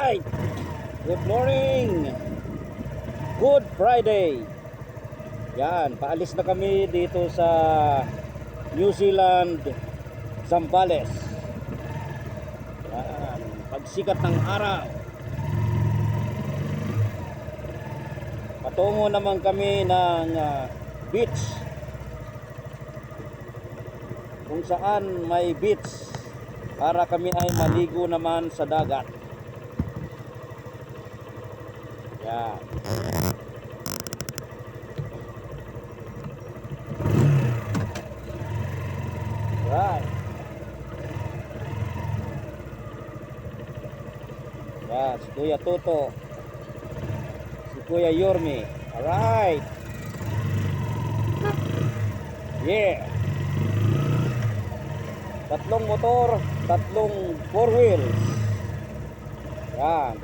Good morning! Good Friday! Yan, paalis na kami dito sa New Zealand, Zambales. Yan, pagsikat ng araw. Patungo naman kami ng ah, beach. Kung saan may beach para kami ay maligo naman sa dagat. Yan. Right. Yan, si Kuya Toto. Si Kuya Yormi. Alright. Yeah. Tatlong motor, tatlong four wheels. Yan.